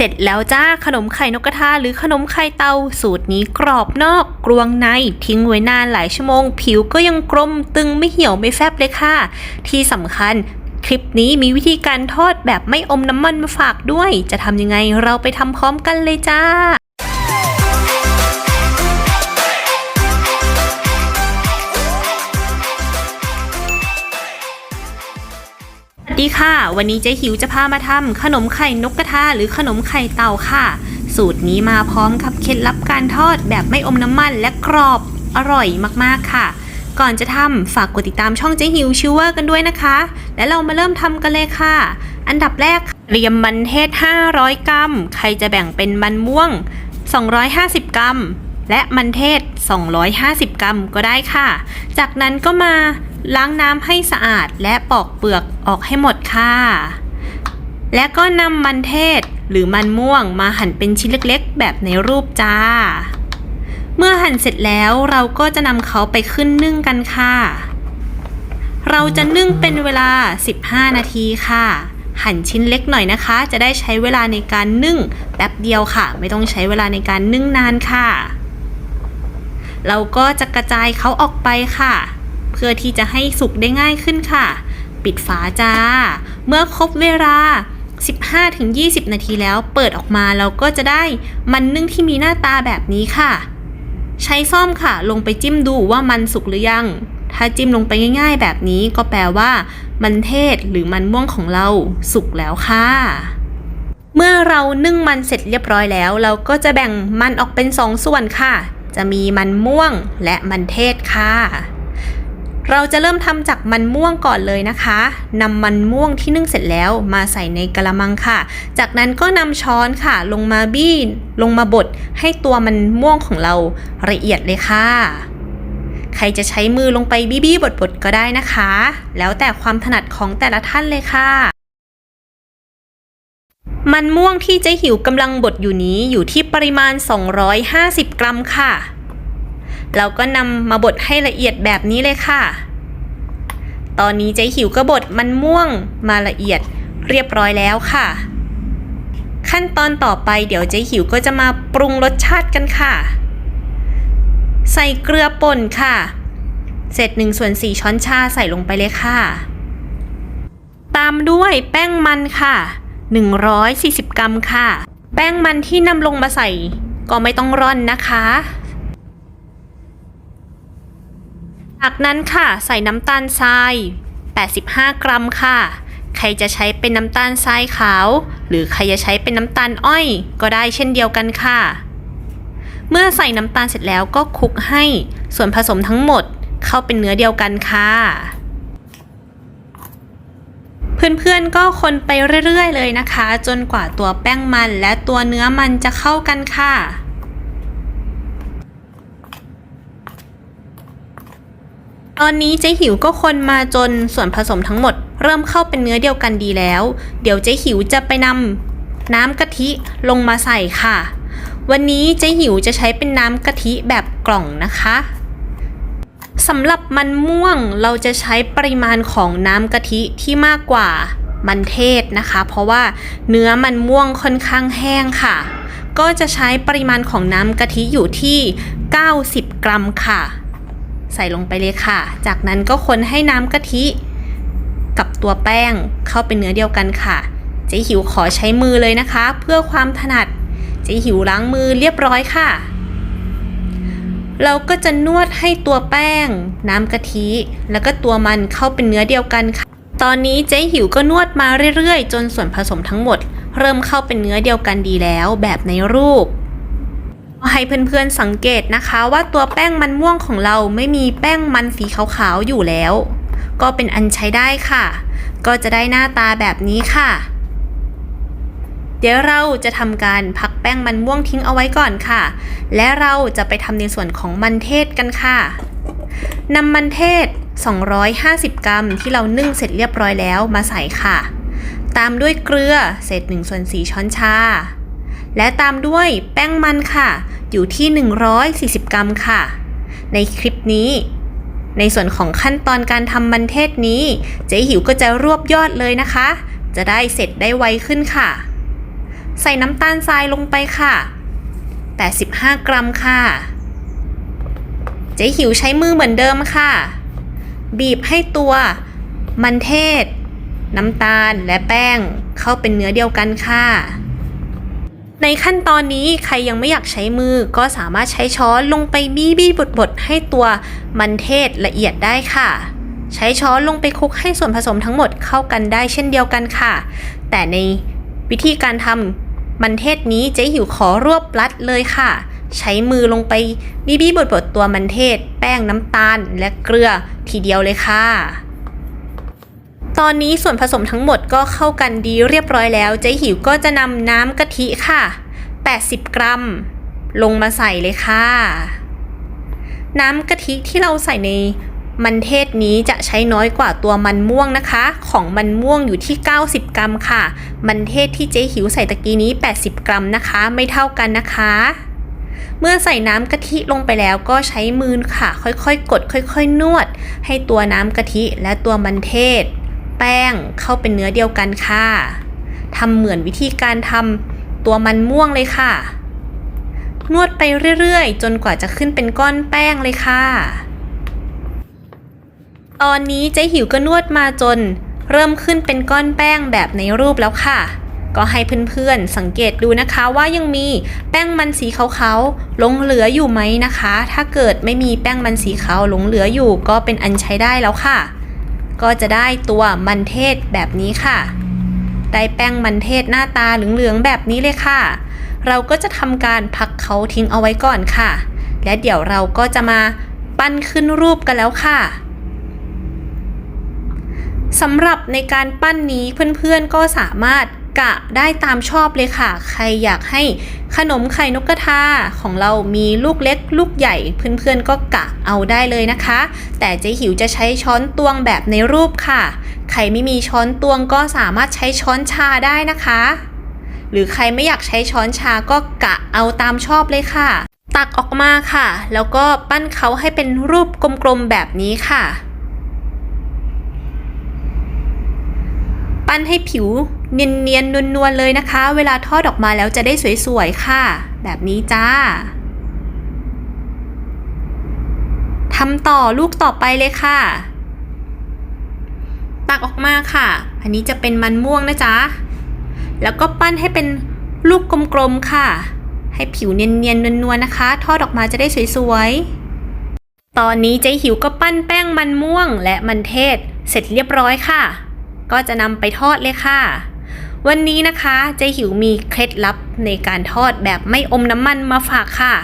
เสร็จแล้วจ้าขนมไข่นกกระทาหรือขนมไข่เตาสูตรนี้กรอบนอกกรวงในทิ้งไว้นานหลายชั่วโมง ผิวก็ยังกลมตึงไม่เหี่ยวไม่แฟบเลยค่ะ ที่สำคัญคลิปนี้มีวิธีการทอดแบบไม่อมน้ำมันมาฝากด้วย จะทำยังไงเราไปทำพร้อมกันเลยจ้า ดีค่ะ วันนี้เจ๊หิวจะพามาทำขนมไข่นกกระทาหรือขนมไข่เต่าค่ะ สูตรนี้มาพร้อมกับเคล็ดลับการทอดแบบไม่อมน้ำมันและกรอบอร่อยมากๆค่ะ ก่อนจะทำฝากกดติดตามช่องเจ๊หิวชิวเวอร์กันด้วยนะคะ และเรามาเริ่มทำกันเลยค่ะ อันดับแรกเตรียมมันเทศ 500 กรัม ใครจะแบ่งเป็นมันม่วง 250 กรัม และมันเทศ 250 กรัมก็ได้ค่ะ จากนั้นก็มา ล้างน้ำให้สะอาดและปอกเปลือกออกให้หมดค่ะ และก็นำมันเทศหรือมันม่วงมาหั่นเป็นชิ้นเล็กๆ แบบในรูปจ้า เมื่อหั่นเสร็จแล้วเราก็จะนำเขาไปขึ้นนึ่งกันค่ะ เราจะนึ่งเป็นเวลา 15 นาทีค่ะ หั่นชิ้นเล็กหน่อยนะคะ จะได้ใช้เวลาในการนึ่งแป๊บเดียวค่ะ ไม่ต้องใช้เวลาในการนึ่งนานค่ะ เราก็จะกระจายเขาออกไปค่ะ พื่อที่จะให้สุกได้ง่ายขึ้นค่ะ ปิดฝาจ้า เมื่อครบเวลา 15-20 นาทีแล้วเปิดออกมาเราก็จะได้มันนึ่งที่มีหน้าตาแบบนี้ค่ะ ใช้ซ่อมค่ะ ลงไปจิ้มดูว่ามันสุกหรือยัง ถ้าจิ้มลงไปง่าย ๆ แบบนี้ก็แปลว่า มันเทศหรือมันม่วงของเราสุกแล้วค่ะเมื่อเรานึ่งมันเสร็จเรียบร้อยแล้ว เราก็จะแบ่งมันออกเป็นสองส่วนค่ะ จะมีมันม่วงและมันเทศค่ะ เราจะเริ่มทำจากมันม่วงก่อนเลยนะคะนำมันม่วงที่นึ่งเสร็จแล้วมาใส่ในกระมังค่ะ จากนั้นก็นำช้อนค่ะ ลงมาบี้ลงมาบดให้ตัวมันม่วงของเราละเอียดเลยค่ะ ใครจะใช้มือลงไปบี้บี้บดๆก็ได้นะคะ แล้วแต่ความถนัดของแต่ละท่านเลยค่ะมันม่วงที่เจ๊หิวกำลังบดอยู่นี้อยู่ที่ปริมาณ 250 กรัมค่ะ เราก็นำมาบดให้ละเอียดแบบนี้เลยค่ะ ตอนนี้เจ๊หิวก็บดมันม่วงมาละเอียดเรียบร้อยแล้วค่ะ ขั้นตอนต่อไปเดี๋ยวเจ๊หิวก็จะมาปรุงรสชาติกันค่ะ ใส่เกลือป่นค่ะ เศษ1ส่วน4ช้อนชาใส่ลงไปเลยค่ะ ตามด้วยแป้งมันค่ะ 140 กรัมค่ะ แป้งมันที่นำลงมาใส่ก็ไม่ต้องร่อนนะคะ จากนั้นค่ะ ใส่น้ำตาลทราย 85 กรัมค่ะ ใครจะใช้เป็นน้ำตาลทรายขาว หรือใครจะใช้เป็นน้ำตาลอ้อย ก็ได้เช่นเดียวกันค่ะ เมื่อใส่น้ำตาลเสร็จแล้วก็คลุกให้ส่วนผสมทั้งหมดเข้าเป็นเนื้อเดียวกันค่ะ เพื่อนๆก็คนไปเรื่อยๆเลยนะคะ จนกว่าตัวแป้งมันและตัวเนื้อมันจะเข้ากันค่ะ ตอนนี้เจ๊หิวก็คนมาจนส่วนผสมทั้งหมด เริ่มเข้าเป็นเนื้อเดียวกันดีแล้ว เดี๋ยวเจ๊หิวจะไปนำน้ำกะทิลงมาใส่ค่ะ วันนี้เจ๊หิวจะใช้เป็นน้ำกะทิแบบกล่องนะคะสำหรับมันม่วงเราจะใช้ปริมาณของน้ำกะทิที่มากกว่ามันเทศนะคะ เพราะว่าเนื้อมันม่วงค่อนข้างแห้งค่ะ ก็จะใช้ปริมาณของน้ำกะทิอยู่ที่ 90 กรัมค่ะ ใส่ลงไปเลยค่ะ จากนั้นก็คนให้น้ำกะทิ กับตัวแป้งเข้าเป็นเนื้อเดียวกันค่ะเจ๊หิวขอใช้มือเลยนะคะ เพื่อความถนัดเจ๊หิวล้างมือเรียบร้อยค่ะ เราก็จะนวดให้ตัวแป้ง น้ำกะทิ แล้วก็ตัวมันเข้าเป็นเนื้อเดียวกันค่ะ ตอนนี้เจ๊หิวก็นวดมาเรื่อยๆ จนส่วนผสมทั้งหมด เริ่มเข้าเป็นเนื้อเดียวกันดีแล้วแบบในรูป ให้เพื่อนๆสังเกตนะคะว่าตัวแป้งมันม่วงของเราไม่มีแป้งมันสีขาวๆอยู่แล้ว ก็เป็นอันใช้ได้ค่ะ ก็จะได้หน้าตาแบบนี้ค่ะ เดี๋ยวเราจะทำการพักแป้งมันม่วงทิ้งเอาไว้ก่อนค่ะ และเราจะไปทำในส่วนของมันเทศกันค่ะนำมันเทศ 250 กรัมที่เรานึ่งเสร็จเรียบร้อยแล้วมาใส่ค่ะ ตามด้วยเกลือเศษ1ส่วน4ช้อนชา และตามด้วยแป้งมันค่ะ อยู่ที่ 140 กรัมค่ะ ในคลิปนี้ในส่วนของขั้นตอนการทำมันเทศนี้ เจ๊หิวก็จะรวบยอดเลยนะคะ จะได้เสร็จได้ไวขึ้นค่ะ ใส่น้ำตาลทรายลงไปค่ะ 85 กรัมค่ะ เจ๊หิวใช้มือเหมือนเดิมค่ะ บีบให้ตัวมันเทศ น้ำตาลและแป้งเข้าเป็นเนื้อเดียวกันค่ะ ในขั้นตอนนี้ใครยังไม่อยากใช้มือก็สามารถใช้ช้อนลงไปบี้บี้บดบดๆให้ตัวมันเทศละเอียดได้ค่ะ ใช้ช้อนลงไปคลุกให้ส่วนผสมทั้งหมดเข้ากันได้เช่นเดียวกันค่ะ แต่ในวิธีการทำมันเทศนี้เจ๊หิวขอรวบลัดเลยค่ะ ใช้มือลงไปบี้บี้บดบดๆตัวมันเทศ แป้งน้ำตาลและเกลือทีเดียวเลยค่ะ ตอนนี้ส่วนผสมทั้งหมดก็เข้ากันดีเรียบร้อยแล้วเจ๊หิวก็จะนำน้ำกะทิค่ะ 80 กรัม ลงมาใส่เลยค่ะ น้ำกะทิที่เราใส่ในมันเทศนี้จะใช้น้อยกว่าตัวมันม่วงนะคะ ของมันม่วงอยู่ที่ 90 กรัมค่ะ มันเทศที่เจ๊หิวใส่ตะกี้นี้ 80 กรัมนะคะ ไม่เท่ากันนะคะ เมื่อใส่น้ำกะทิลงไปแล้วก็ใช้มือค่ะ ค่อยๆ กด ค่อย ๆ นวด ให้ตัวน้ำกะทิและตัวมันเทศ แป้งเข้าเป็นเนื้อเดียวกันค่ะทำเหมือนวิธีการทำตัวมันม่วงเลยค่ะ นวดไปเรื่อยๆ จนกว่าจะขึ้นเป็นก้อนแป้งเลยค่ะ ตอนนี้เจ๊หิวก็นวดมาจน เริ่มขึ้นเป็นก้อนแป้งแบบในรูปแล้วค่ะ ก็ให้เพื่อนๆสังเกตดูนะคะว่ายังมีแป้งมันสีขาวๆหลงเหลืออยู่ไหมนะคะ ถ้าเกิดไม่มีแป้งมันสีขาวหลงเหลืออยู่ก็เป็นอันใช้ได้แล้วค่ะ ก็จะได้ตัวมันเทศแบบนี้ค่ะ ได้แป้งมันเทศหน้าตาเหลืองๆแบบนี้เลยค่ะ เราก็จะทำการพักเขาทิ้งเอาไว้ก่อนค่ะ และเดี๋ยวเราก็จะมาปั้นขึ้นรูปกันแล้วค่ะสำหรับในการปั้นนี้เพื่อนๆก็สามารถ กะได้ตามชอบเลยค่ะ ใครอยากให้ขนมไข่นกกระทาของเรามีลูกเล็กลูกใหญ่เพื่อนๆก็กะเอาได้เลยนะคะ แต่เจ๊หิวจะใช้ช้อนตวงแบบในรูปค่ะ ใครไม่มีช้อนตวงก็สามารถใช้ช้อนชาได้นะคะ หรือใครไม่อยากใช้ช้อนชาก็กะเอาตามชอบเลยค่ะ ตักออกมาค่ะ แล้วก็ปั้นเขาให้เป็นรูปกลมๆแบบนี้ค่ะ ปั้นให้ผิว เนียนๆนวลๆเลยนะคะ เวลาทอดออกมาแล้วจะได้สวยๆค่ะ แบบนี้จ้าทำต่อลูกต่อไปเลยค่ะ ตักออกมาค่ะ อันนี้จะเป็นมันม่วงนะจ๊ะ แล้วก็ปั้นให้เป็นลูกกลมๆค่ะ ให้ผิวเนียนๆนวลๆนะคะ ทอดออกมาจะได้สวยๆ ตอนนี้เจ๊หิวก็ปั้นแป้งมันม่วงและมันเทศ เสร็จเรียบร้อยค่ะ ก็จะนำไปทอดเลยค่ะ วันนี้นะคะเจ๊หิวมีเคล็ดลับในการทอดแบบไม่อมน้ำมันมาฝากค่ะ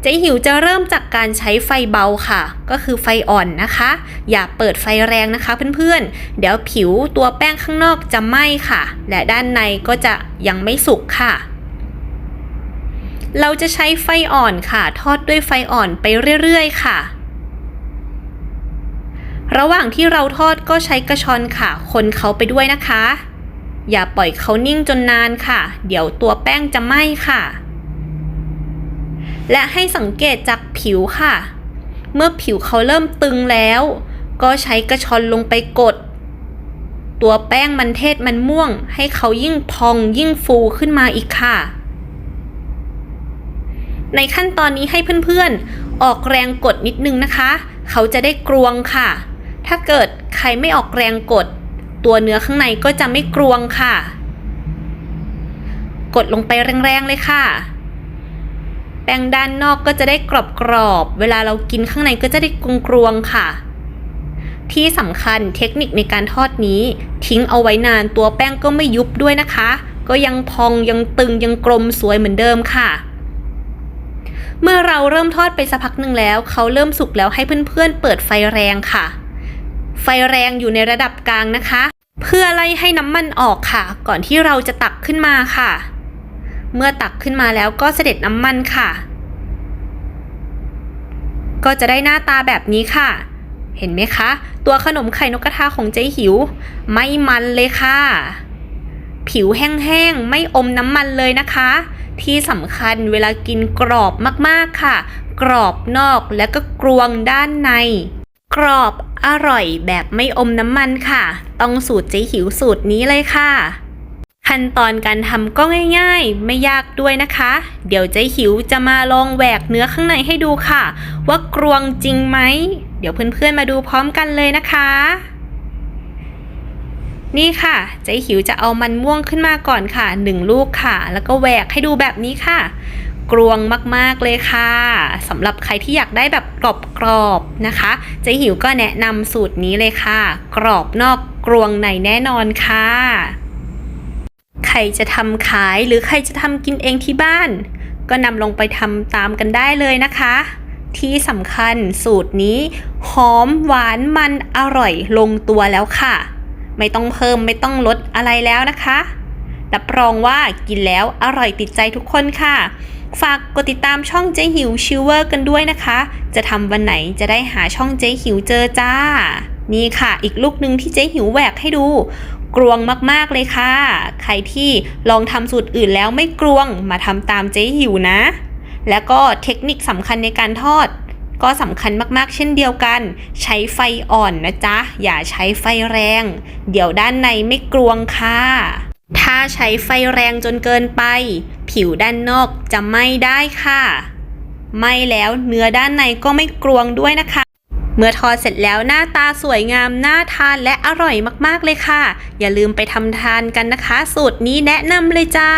เจ๊หิวจะเริ่มจากการใช้ไฟเบาค่ะ ก็คือไฟอ่อนนะคะ อย่าเปิดไฟแรงนะคะเพื่อนๆ เดี๋ยวผิวตัวแป้งข้างนอกจะไหม้ค่ะ และด้านในก็จะยังไม่สุกค่ะ เราจะใช้ไฟอ่อนค่ะ ทอดด้วยไฟอ่อนไปเรื่อยๆค่ะ ระหว่างที่เราทอดก็ใช้กระชอนค่ะ คนเขาไปด้วยนะคะ อย่าปล่อยเขานิ่งจนนานค่ะ เดี๋ยวตัวแป้งจะไหม้ค่ะ และให้สังเกตจากผิวค่ะ เมื่อผิวเขาเริ่มตึงแล้ว ก็ใช้กระชอนลงไปกด ตัวแป้งมันเทศมันม่วง ให้เขายิ่งพองยิ่งฟูขึ้นมาอีกค่ะ ในขั้นตอนนี้ให้เพื่อนๆ ออกแรงกดนิดนึงนะคะ เขาจะได้กรวงค่ะ ถ้าเกิดใครไม่ออกแรงกด ตัวเนื้อข้างในก็จะไม่กรวงค่ะ กดลงไปแรงๆเลยค่ะ แป้งด้านนอกก็จะได้กรอบๆ เวลาเรากินข้างในก็จะได้กรวงๆค่ะ ที่สำคัญเทคนิคในการทอดนี้ ทิ้งเอาไว้นานตัวแป้งก็ไม่ยุบด้วยนะคะ ก็ยังพองยังตึงยังกลมสวยเหมือนเดิมค่ะเมื่อเราเริ่มทอดไปสักพักหนึ่งแล้ว เขาเริ่มสุกแล้วให้เพื่อนๆเปิดไฟแรงค่ะ ไฟแรงอยู่ในระดับกลางนะคะ เพื่อไล่ให้น้ำมันออกค่ะ ก่อนที่เราจะตักขึ้นมาค่ะ เมื่อตักขึ้นมาแล้วก็เสด็จน้ำมันค่ะ ก็จะได้หน้าตาแบบนี้ค่ะ เห็นไหมคะ ตัวขนมไข่นกกระทาของเจ๊หิว ไม่มันเลยค่ะ ผิวแห้งๆ ไม่อมน้ำมันเลยนะคะ ที่สำคัญเวลากินกรอบมากๆค่ะ กรอบนอกและก็กรวงด้านใน กรอบอร่อยแบบไม่อมน้ำมันค่ะ ต้องสูตรเจ๊หิวสูตรนี้เลยค่ะ ขั้นตอนการทำก็ง่ายๆ ไม่ยากด้วยนะคะ เดี๋ยวเจ๊หิวจะมาลองแหวกเนื้อข้างในให้ดูค่ะ ว่ากรวงจริงไหม เดี๋ยวเพื่อนๆมาดูพร้อมกันเลยนะคะ นี่ค่ะเจ๊หิวจะเอามันม่วงขึ้นมาก่อนค่ะหนึ่งลูกค่ะ แล้วก็แหวกให้ดูแบบนี้ค่ะ กรวงมากๆเลยค่ะสำหรับใครที่อยากได้แบบกรอบๆนะคะเจ๊หิวก็แนะนำสูตรนี้เลยค่ะ กรอบนอกกรวงในแน่นอนค่ะใครจะทำขายหรือใครจะทำกินเองที่บ้าน ก็นำลงไปทำตามกันได้เลยนะคะ ที่สำคัญสูตรนี้ หอมหวานมันอร่อยลงตัวแล้วค่ะ ไม่ต้องเพิ่มไม่ต้องลดอะไรแล้วนะคะรับรองว่ากินแล้วอร่อยติดใจทุกคนค่ะ ฝากกดติดตามช่องเจ๊หิวชิวเวอร์กันด้วยนะคะ จะทำวันไหนจะได้หาช่องเจ๊หิวเจอจ้า นี่ค่ะ อีกลูกหนึ่งที่เจ๊หิวแหวกให้ดู กรวงมากๆเลยค่ะ ใครที่ลองทำสูตรอื่นแล้วไม่กรวงมาทำตามเจ๊หิวนะ แล้วก็เทคนิคสำคัญในการทอด ก็สำคัญมากๆ เช่นเดียวกัน ใช้ไฟอ่อนนะจ๊ะ อย่าใช้ไฟแรง เดี๋ยวด้านในไม่กรวงค่ะ ถ้าใช้ไฟแรงจนเกินไป ผิวด้านนอกจะไหม้ได้ค่ะ ไหม้แล้วเนื้อด้านในก็ไม่กรวงด้วยนะคะ เมื่อทอดเสร็จแล้วหน้าตาสวยงามน่าทานและอร่อยมากๆเลยค่ะ อย่าลืมไปทำทานกันนะคะ สูตรนี้แนะนำเลยจ้า